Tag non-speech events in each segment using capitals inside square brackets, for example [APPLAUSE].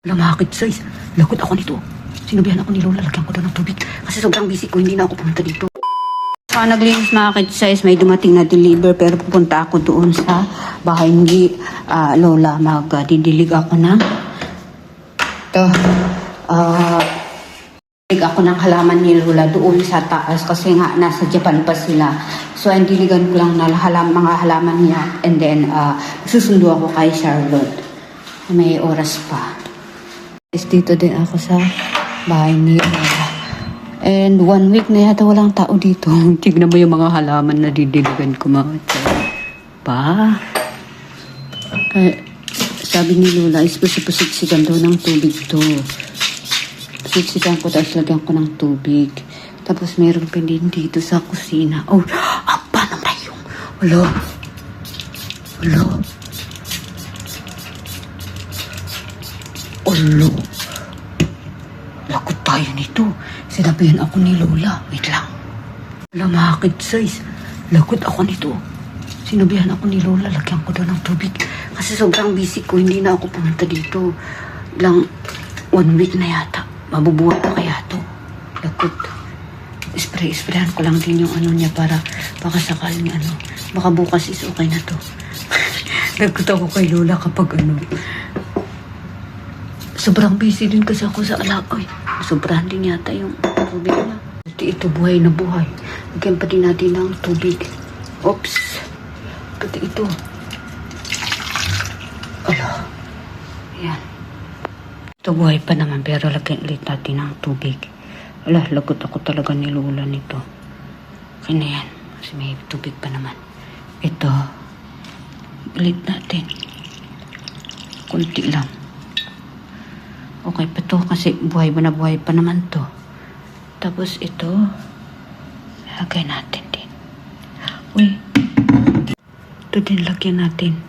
Lamakit size. Lagot ako nito. Sinabihan ako ni Lola, lagyan ko daw ng tubig. Kasi sobrang busy ko, hindi na ako pumunta dito. So, naglinis mga size, may dumating na deliver pero pupunta ako doon sa bahay ni ah, Lola. Magdidilig ako ng ito. Ah, Dilig ako ng halaman ni Lola doon sa taas kasi nga nasa Japan pa sila. So, ang diligan ko lang na halam, mga halaman niya and then ah, susundo ako kay Charlotte. May oras pa. Is dito din ako sa bahay ni Lola. And one week na yata walang tao dito. [LAUGHS] Tignan mo yung mga halaman na didiligan ko mga. Pa? Kaya, sabi ni Lola, is pusipusiksikan daw ng tubig to. Pusiksikan ko, tapos lagyan ko ng tubig. Tapos meron pa din dito sa kusina. Oh, [GASPS] apa naman yung... Wala. Ulo. Nito. Sinabihan ako ni Lola. Wait lang. Lamakit size. Lagot ako nito. Sinabihan ako ni Lola. Lagyan ko daw ng tubig. Kasi sobrang busy ko. Hindi na ako pumunta dito. Lang one week na yata. Mabubuhay pa kaya to. Lagot. Spray, sprayan ko lang din yung ano niya para baka sakaling ano. Baka bukas is okay na to. [LAUGHS] Lagot ako kay Lola kapag ano. Sobrang busy din kasi ako sa alakoy. Sobrang din yata yung tubig. Pati ito buhay na buhay. Lagyan pa din natin ng tubig. Oops. Pati ito. Ala. Yan. Ito buhay pa naman pero lagyan ulit natin ng tubig. Ala, lagot ako talaga ni Lola nito. Kaya na yan. Kasi may tubig pa naman. Ito. Ulit natin. Kunti lang. Okay pa to kasi buhay ba na buhay pa naman to. Tapos ito, lagay natin din. Uy, ito din lagyan natin.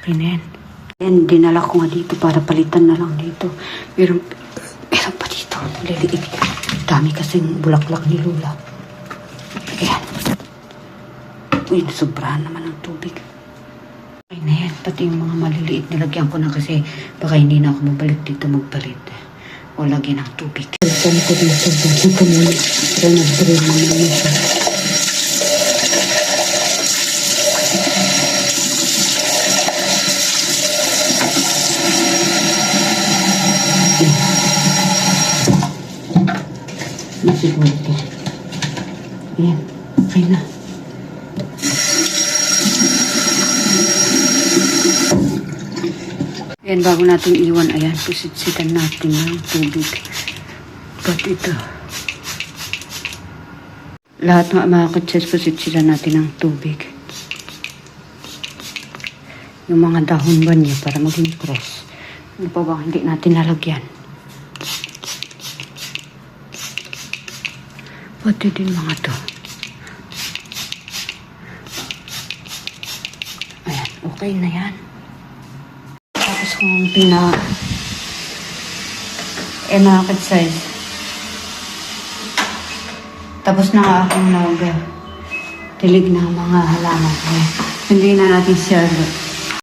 Okay na yan. Yan, dinala ko nga dito para palitan na lang dito. Meron, meron pa dito. Liliit. Dami kasing bulaklak ni Lula. Ayan. Uy, sobrahan naman ng tubig. Yan, pati yung mga maliliit nilagyan ko na kasi baka hindi na ako mabalik dito magpalit. O lagyan ng tubig. Pagpan ko dito, buti ko muna. Pero nag-drill na naman siya. Nasiguro ko. Ayan, okay na. Ayan, bago natin iwan, ayan, pusitsitan natin ng tubig. Ba't ito? Lahat ng mga kutses, pusitsitan natin ng tubig. Yung mga dahon ba niya para maging fresh. Ano pa ba hindi natin nalagyan? Pati din mga to. Ayan, okay na yan. Kung pina... Eh, mga size. Tapos na nga akong nag... Tilig ng mga halaman. Ayan. Hindi na natin share.